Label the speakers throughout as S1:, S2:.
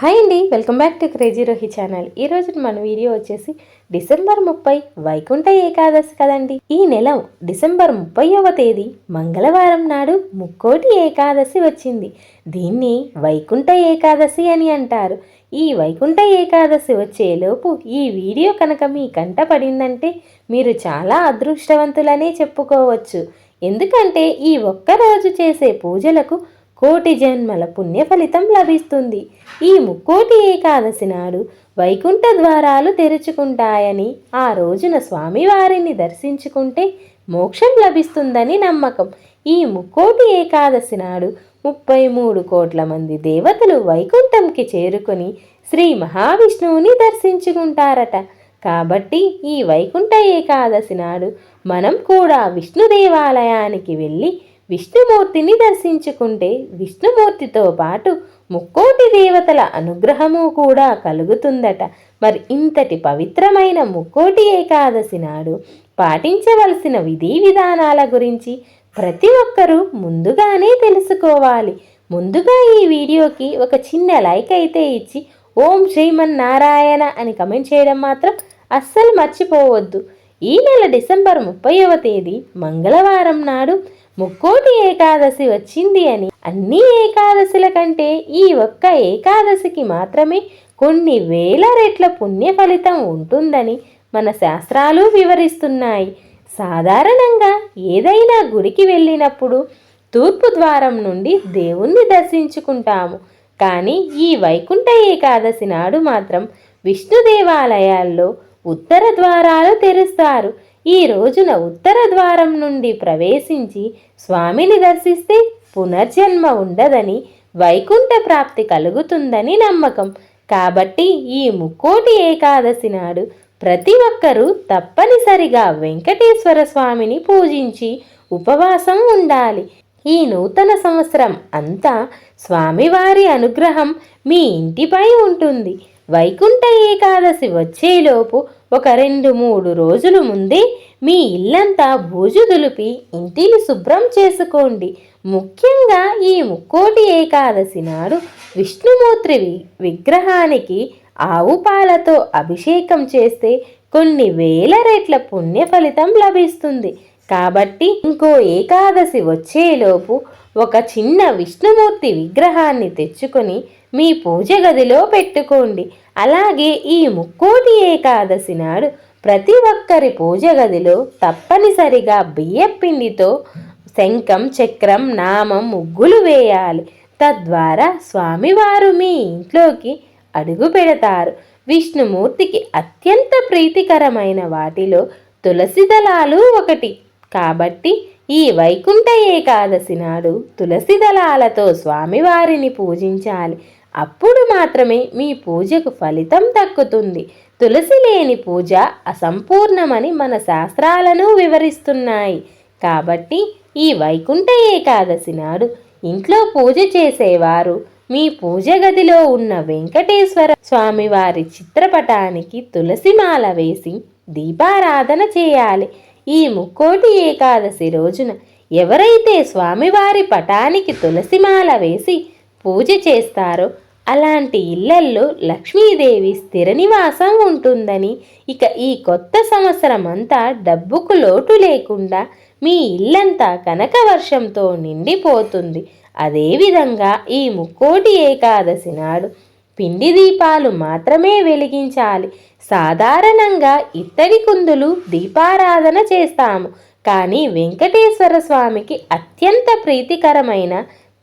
S1: Hi అండి welcome back to crazy Rohi channel. ఈ రోజు మన వీడియో వచ్చేసి డిసెంబర్ ముప్పై వైకుంఠ ఏకాదశి కదండి. ఈ నెల డిసెంబర్ ముప్పైవ తేదీ మంగళవారం నాడు ముక్కోటి ఏకాదశి వచ్చింది. దీన్ని వైకుంఠ ఏకాదశి అని అంటారు. ఈ వైకుంఠ ఏకాదశి వచ్చేలోపు ఈ వీడియో కనుక మీ కంట పడిందంటే మీరు చాలా అదృష్టవంతులనే చెప్పుకోవచ్చు. ఎందుకంటే ఈ ఒక్కరోజు చేసే పూజలకు కోటి జన్మల పుణ్య ఫలితం లభిస్తుంది. ఈ ముక్కోటి ఏకాదశి నాడు వైకుంఠ ద్వారాలు తెరుచుకుంటాయని ఆ రోజున స్వామివారిని దర్శించుకుంటే మోక్షం లభిస్తుందని నమ్మకం. ఈ ముక్కోటి ఏకాదశి నాడు ముప్పై మూడు కోట్ల మంది దేవతలు వైకుంఠంకి చేరుకొని శ్రీ మహావిష్ణువుని దర్శించుకుంటారట. కాబట్టి ఈ వైకుంఠ ఏకాదశి నాడు మనం కూడా విష్ణు దేవాలయానికి వెళ్ళి విష్ణుమూర్తిని దర్శించుకుంటే విష్ణుమూర్తితో పాటు ముక్కోటి దేవతల అనుగ్రహము కూడా కలుగుతుందట. మరి ఇంతటి పవిత్రమైన ముక్కోటి ఏకాదశి నాడు పాటించవలసిన విధి విధానాల గురించి ప్రతి ఒక్కరూ ముందుగానే తెలుసుకోవాలి. ముందుగా ఈ వీడియోకి ఒక చిన్న లైక్ అయితే ఇచ్చి ఓం శ్రీమన్నారాయణ అని కమెంట్ చేయడం మాత్రం అస్సలు మర్చిపోవద్దు. ఈ నెల డిసెంబర్ ముప్పైవ తేదీ మంగళవారం నాడు ముక్కోటి ఏకాదశి వచ్చింది అని. అన్ని ఏకాదశుల కంటే ఈ ఒక్క ఏకాదశికి మాత్రమే కొన్ని వేల రెట్ల పుణ్య ఫలితం ఉంటుందని మన శాస్త్రాలు వివరిస్తున్నాయి. సాధారణంగా ఏదైనా గుడికి వెళ్ళినప్పుడు తూర్పు ద్వారం నుండి దేవుణ్ణి దర్శించుకుంటాము. కానీ ఈ వైకుంఠ ఏకాదశి నాడు మాత్రం విష్ణు దేవాలయాల్లో ఉత్తర ద్వారాలు తెరుస్తారు. ఈ రోజున ఉత్తర ద్వారం నుండి ప్రవేశించి స్వామిని దర్శిస్తే పునర్జన్మ ఉండదని వైకుంఠ ప్రాప్తి కలుగుతుందని నమ్మకం. కాబట్టి ఈ ముక్కోటి ఏకాదశి నాడు ప్రతి ఒక్కరూ తప్పనిసరిగా వెంకటేశ్వర స్వామిని పూజించి ఉపవాసం ఉండాలి. ఈ నూతన సంవత్సరం అంతా స్వామివారి అనుగ్రహం మీ ఇంటిపై ఉంటుంది. వైకుంఠ ఏకాదశి వచ్చేలోపు ఒక రెండు మూడు రోజులు ముందే మీ ఇల్లంతా బూజు దులిపి ఇంటిని శుభ్రం చేసుకోండి. ముఖ్యంగా ఈ ముక్కోటి ఏకాదశి నాడు విష్ణుమూర్తి వి- విగ్రహానికి ఆవు పాలతో అభిషేకం చేస్తే కొన్ని వేల రెట్ల పుణ్య ఫలితం లభిస్తుంది. కాబట్టి ఇంకో ఏకాదశి వచ్చేలోపు ఒక చిన్న విష్ణుమూర్తి విగ్రహాన్ని తెచ్చుకొని మీ పూజ గదిలో పెట్టుకోండి. అలాగే ఈ ముక్కోటి ఏకాదశి నాడు ప్రతి ఒక్కరి పూజ గదిలో తప్పనిసరిగా బియ్యపిండితో శంఖం చక్రం నామం ముగ్గులు వేయాలి. తద్వారా స్వామివారు మీ ఇంట్లోకి అడుగు పెడతారు. విష్ణుమూర్తికి అత్యంత ప్రీతికరమైన వాటిలో తులసి దళాలు ఒకటి. కాబట్టి ఈ వైకుంఠ ఏకాదశి నాడు తులసి దళాలతో స్వామివారిని పూజించాలి. అప్పుడు మాత్రమే మీ పూజకు ఫలితం దక్కుతుంది. తులసి లేని పూజ అసంపూర్ణమని మన శాస్త్రాలను వివరిస్తున్నాయి. కాబట్టి ఈ వైకుంఠ ఏకాదశి నాడు ఇంట్లో పూజ చేసేవారు మీ పూజ గదిలో ఉన్న వెంకటేశ్వర స్వామివారి చిత్రపటానికి తులసిమాల వేసి దీపారాధన చేయాలి. ఈ ముక్కోటి ఏకాదశి రోజున ఎవరైతే స్వామివారి పటానికి తులసిమాల వేసి పూజ చేస్తారో అలాంటి ఇళ్ళల్లో లక్ష్మీదేవి స్థిర నివాసం ఉంటుందని ఇక ఈ కొత్త సంవత్సరం అంతా డబ్బుకు లోటు లేకుండా మీ ఇల్లంతా కనక వర్షంతో నిండిపోతుంది. అదేవిధంగా ఈ ముక్కోటి ఏకాదశి నాడు పిండి దీపాలు మాత్రమే వెలిగించాలి. సాధారణంగా ఇత్తడి కుందులు దీపారాధన చేస్తాము. కానీ వెంకటేశ్వర స్వామికి అత్యంత ప్రీతికరమైన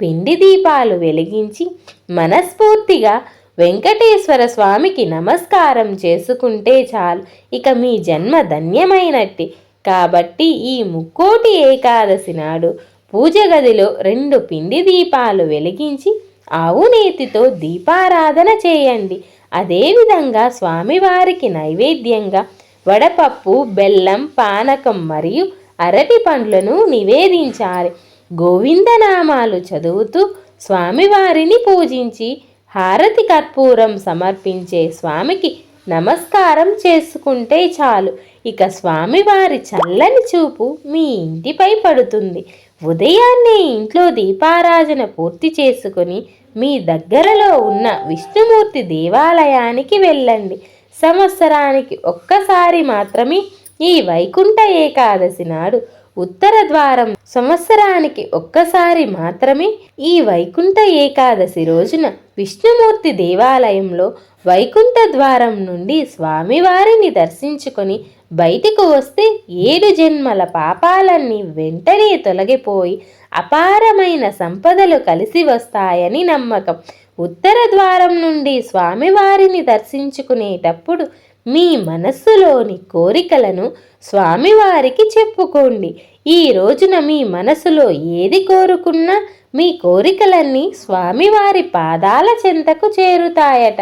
S1: పిండి దీపాలు వెలిగించి మనస్ఫూర్తిగా వెంకటేశ్వర స్వామికి నమస్కారం చేసుకుంటే చాలు. ఇక మీ జన్మ ధన్యమైనట్టి. కాబట్టి ఈ ముక్కోటి ఏకాదశి నాడు పూజ గదిలో రెండు పిండి దీపాలు వెలిగించి ఆవు నేతితో దీపారాధన చేయండి. అదేవిధంగా స్వామివారికి నైవేద్యంగా వడపప్పు బెల్లం పానకం మరియు అరటి పండ్లను నివేదించాలి. గోవిందనామాలు చదువుతూ స్వామివారిని పూజించి హారతి కర్పూరం సమర్పించే స్వామికి నమస్కారం చేసుకుంటే చాలు. ఇక స్వామివారి చల్లని చూపు మీ ఇంటిపై పడుతుంది. ఉదయాన్నే ఇంట్లో దీపారాధన పూర్తి చేసుకొని మీ దగ్గరలో ఉన్న విష్ణుమూర్తి దేవాలయానికి వెళ్ళండి. సంవత్సరానికి ఒక్కసారి మాత్రమే ఈ వైకుంఠ ఏకాదశి నాడు ఉత్తర ద్వారం సంవత్సరానికి ఒక్కసారి మాత్రమే ఈ వైకుంఠ ఏకాదశి రోజున విష్ణుమూర్తి దేవాలయంలో వైకుంఠ ద్వారం నుండి స్వామివారిని దర్శించుకొని బయటకు వస్తే ఏడు జన్మల పాపాలన్నీ వెంటనే తొలగిపోయి అపారమైన సంపదలు కలిసి వస్తాయని నమ్మకం. ఉత్తర ద్వారం నుండి స్వామివారిని దర్శించుకునేటప్పుడు మీ మనస్సులోని కోరికలను స్వామివారికి చెప్పుకోండి. ఈ రోజున మీ మనసులో ఏది కోరుకున్నా మీ కోరికలన్నీ స్వామివారి పాదాల చెంతకు చేరుతాయట.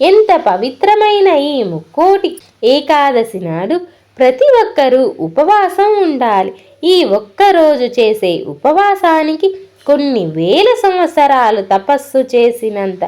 S1: ఎంత పవిత్రమైన ఈ ముక్కోటి ఏకాదశి నాడు ప్రతి ఒక్కరూ ఉపవాసం ఉండాలి. ఈ ఒక్కరోజు చేసే ఉపవాసానికి కొన్ని వేల సంవత్సరాలు తపస్సు చేసినంత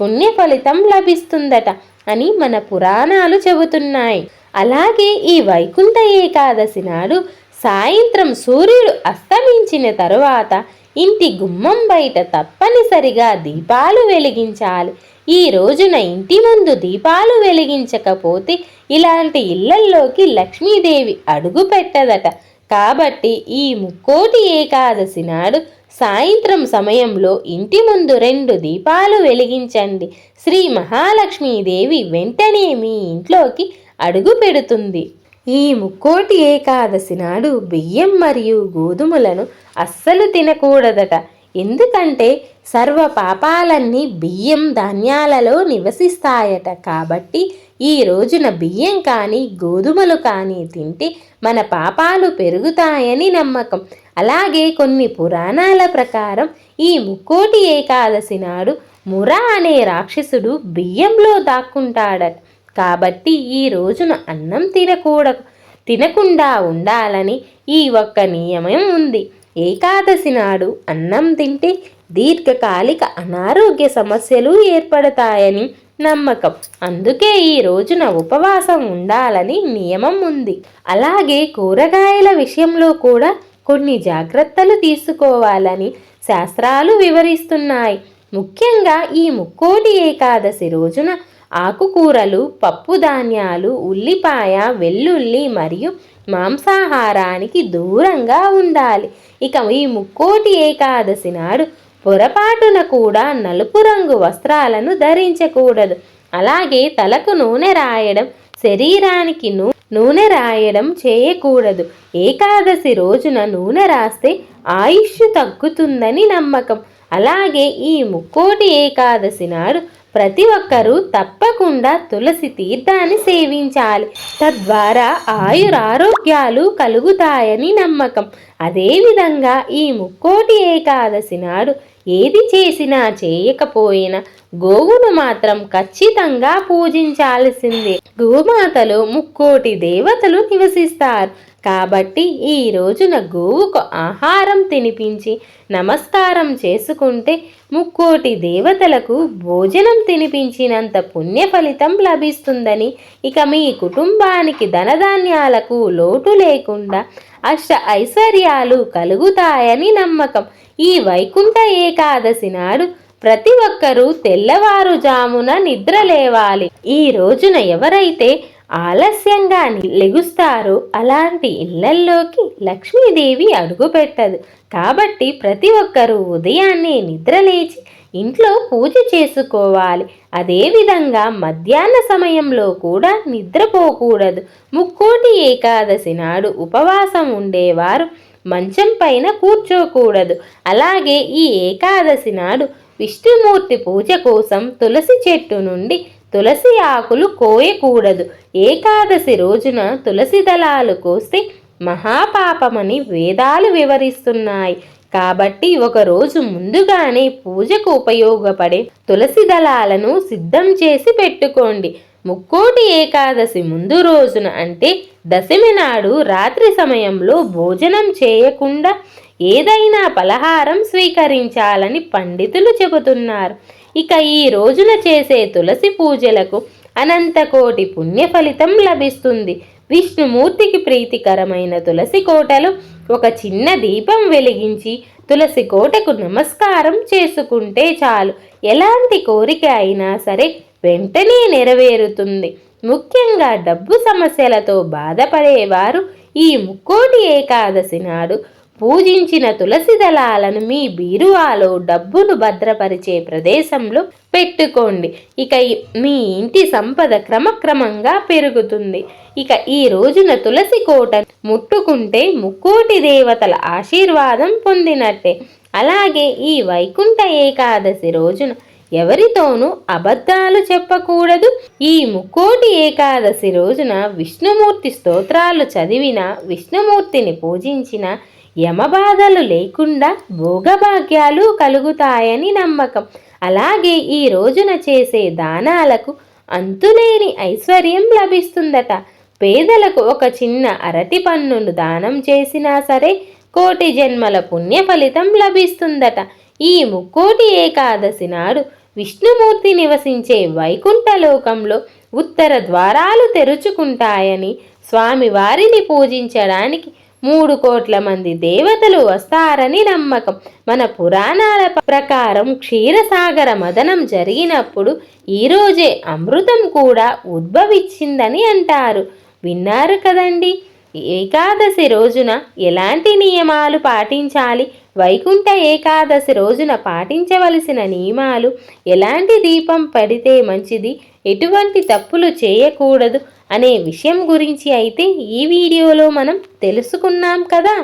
S1: పుణ్య ఫలితం లభిస్తుందట అని మన పురాణాలు చెబుతున్నాయి. అలాగే ఈ వైకుంఠ ఏకాదశి నాడు సాయంత్రం సూర్యుడు అస్తమించిన తరువాత ఇంటి గుమ్మం బయట తప్పనిసరిగా దీపాలు వెలిగించాలి. ఈ రోజున ఇంటి ముందు దీపాలు వెలిగించకపోతే ఇలాంటి ఇళ్ళల్లోకి లక్ష్మీదేవి అడుగు పెట్టదట. కాబట్టి ఈ ముక్కోటి ఏకాదశి నాడు సాయంత్రం సమయంలో ఇంటి ముందు రెండు దీపాలు వెలిగించండి. శ్రీ మహాలక్ష్మీదేవి వెంటనే మీ ఇంట్లోకి అడుగు పెడుతుంది. ఈ ముక్కోటి ఏకాదశి నాడు బియ్యం మరియు గోధుమలను అస్సలు తినకూడదట. ఎందుకంటే సర్వ పాపాలన్నీ బియ్యం ధాన్యాలలో నివసిస్తాయట. కాబట్టి ఈ రోజున బియ్యం కానీ గోధుమలు కానీ తింటే మన పాపాలు పెరుగుతాయని నమ్మకం. అలాగే కొన్ని పురాణాల ప్రకారం ఈ ముక్కోటి ఏకాదశి నాడు మురా అనే రాక్షసుడు బియ్యంలో దాక్కుంటాడట. కాబట్టి ఈ రోజున అన్నం తినకూడదు తినకుండా ఉండాలని ఈ ఒక్క నియమం ఉంది. ఏకాదశి నాడు అన్నం తింటే దీర్ఘకాలిక అనారోగ్య సమస్యలు ఏర్పడతాయని నమ్మకం. అందుకే ఈ రోజున ఉపవాసం ఉండాలని నియమం ఉంది. అలాగే కూరగాయల విషయంలో కూడా కొన్ని జాగ్రత్తలు తీసుకోవాలని శాస్త్రాలు వివరిస్తున్నాయి. ముఖ్యంగా ఈ ముక్కోటి ఏకాదశి రోజున ఆకుకూరలు పప్పు ధాన్యాలు ఉల్లిపాయ వెల్లుల్లి మరియు మాంసాహారానికి దూరంగా ఉండాలి. ఇక ఈ ముక్కోటి ఏకాదశి నాడు పొరపాటున కూడా నలుపు రంగు వస్త్రాలను ధరించకూడదు. అలాగే తలకు నూనె రాయడం శరీరానికి నూ నూనె రాయడం చేయకూడదు. ఏకాదశి రోజున నూనె రాస్తే ఆయుష్ తగ్గుతుందని నమ్మకం. అలాగే ఈ ముక్కోటి ఏకాదశి నాడు ప్రతి ఒక్కరూ తప్పకుండా తులసి తీర్థాన్ని సేవించాలి. తద్వారా ఆయురారోగ్యాలు కలుగుతాయని నమ్మకం. అదేవిధంగా ఈ ముక్కోటి ఏకాదశి నాడు ఏది చేసినా చేయకపోయినా గోవును మాత్రం ఖచ్చితంగా పూజించాల్సిందే. గోమాతలో ముక్కోటి దేవతలు నివసిస్తారు. కాబట్టి ఈ రోజున గోవుకు ఆహారం తినిపించి నమస్కారం చేసుకుంటే ముక్కోటి దేవతలకు భోజనం తినిపించినంత పుణ్య ఫలితం లభిస్తుందని ఇక మీ కుటుంబానికి ధనధాన్యాలకు లోటు లేకుండా అష్ట ఐశ్వర్యాలు కలుగుతాయని నమ్మకం. ఈ వైకుంఠ ఏకాదశి నాడు ప్రతి ఒక్కరూ తెల్లవారుజామున నిద్ర లేవాలి ఈ రోజున ఎవరైతే ఆలస్యంగా లెగుస్తారో అలాంటి ఇళ్ళల్లోకి లక్ష్మీదేవి అడుగుపెట్టదు. కాబట్టి ప్రతి ఒక్కరూ ఉదయాన్నే నిద్రలేచి ఇంట్లో పూజ చేసుకోవాలి. అదేవిధంగా మధ్యాహ్న సమయంలో కూడా నిద్రపోకూడదు. ముక్కోటి ఏకాదశి నాడు ఉపవాసం ఉండేవారు. మంచం పైన కూర్చోకూడదు. అలాగే ఈ ఏకాదశి నాడు విష్ణుమూర్తి పూజ కోసం తులసి చెట్టు నుండి తులసి ఆకులు కోయకూడదు. ఏకాదశి రోజున తులసి దళాలు కోస్తే మహాపాపమని వేదాలు వివరిస్తున్నాయి. కాబట్టి ఒకరోజు ముందుగానే పూజకు ఉపయోగపడే తులసి దళాలను సిద్ధం చేసి పెట్టుకోండి. ముక్కోటి ఏకాదశి ముందు రోజున అంటే దశమి నాడు రాత్రి సమయంలో భోజనం చేయకుండా ఏదైనా పలహారం స్వీకరించాలని పండితులు చెబుతున్నారు. ఇక ఈ రోజున చేసే తులసి పూజలకు అనంతకోటి పుణ్య ఫలితం లభిస్తుంది. విష్ణుమూర్తికి ప్రీతికరమైన తులసి కోటలో ఒక చిన్న దీపం వెలిగించి తులసి కోటకు నమస్కారం చేసుకుంటే చాలు. ఎలాంటి కోరిక అయినా సరే వెంటనే నెరవేరుతుంది. ముఖ్యంగా డబ్బు సమస్యలతో బాధపడేవారు ఈ ముక్కోటి ఏకాదశి నాడు పూజించిన తులసి దళాలను మీ బీరువాలో డబ్బును భద్రపరిచే ప్రదేశంలో పెట్టుకోండి. ఇక మీ ఇంటి సంపద క్రమక్రమంగా పెరుగుతుంది. ఇక ఈ రోజున తులసి కోట ముట్టుకుంటే ముక్కోటి దేవతల ఆశీర్వాదం పొందినట్టే. అలాగే ఈ వైకుంఠ ఏకాదశి రోజున ఎవరితోనూ అబద్ధాలు చెప్పకూడదు. ఈ ముక్కోటి ఏకాదశి రోజున విష్ణుమూర్తి స్తోత్రాలు చదివిన విష్ణుమూర్తిని పూజించిన యమబాధలు లేకుండా భోగభాగ్యాలు కలుగుతాయని నమ్మకం. అలాగే ఈ రోజున చేసే దానాలకు అంతులేని ఐశ్వర్యం లభిస్తుందట. పేదలకు ఒక చిన్న అరటి పన్నును దానం చేసినా సరే కోటి జన్మల పుణ్య ఫలితం లభిస్తుందట. ఈ ముక్కోటి ఏకాదశి నాడు విష్ణుమూర్తి నివసించే వైకుంఠలోకంలో ఉత్తర ద్వారాలు తెరుచుకుంటాయని స్వామి వారిని పూజించడానికి మూడు కోట్ల మంది దేవతలు వస్తారని నమ్మకం. మన పురాణాల ప్రకారం క్షీరసాగర మదనం జరిగినప్పుడు ఈరోజే అమృతం కూడా ఉద్భవించిందని అంటారు. విన్నారు కదండి? ఏకాదశి రోజున ఎలాంటి నియమాలు పాటించాలి? వైకుంఠ ఏకాదశి రోజున పాటించవలసిన నియమాలు? ఎలాంటి దీపం పడితే మంచిది? ఎటువంటి తప్పులు చేయకూడదు? అనే విషయం గురించి అయితే ఈ వీడియోలో మనం తెలుసుకున్నాం కదా.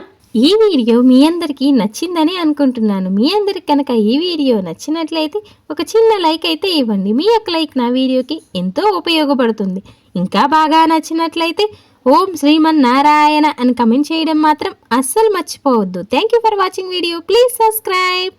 S2: ఈ వీడియో మీ అందరికీ నచ్చిందని అనుకుంటున్నాను. మీ అందరికి కనుక ఈ వీడియో నచ్చినట్లయితే ఒక చిన్న లైక్ అయితే ఇవ్వండి. మీ యొక్క లైక్ నా వీడియోకి ఎంతో ఉపయోగపడుతుంది. ఇంకా బాగా నచ్చినట్లయితే ఓం శ్రీమన్ నారాయణ అని కమెంట్ చేయడం మాత్రం అస్సలు మర్చిపోవద్దు. Thank you for watching video please subscribe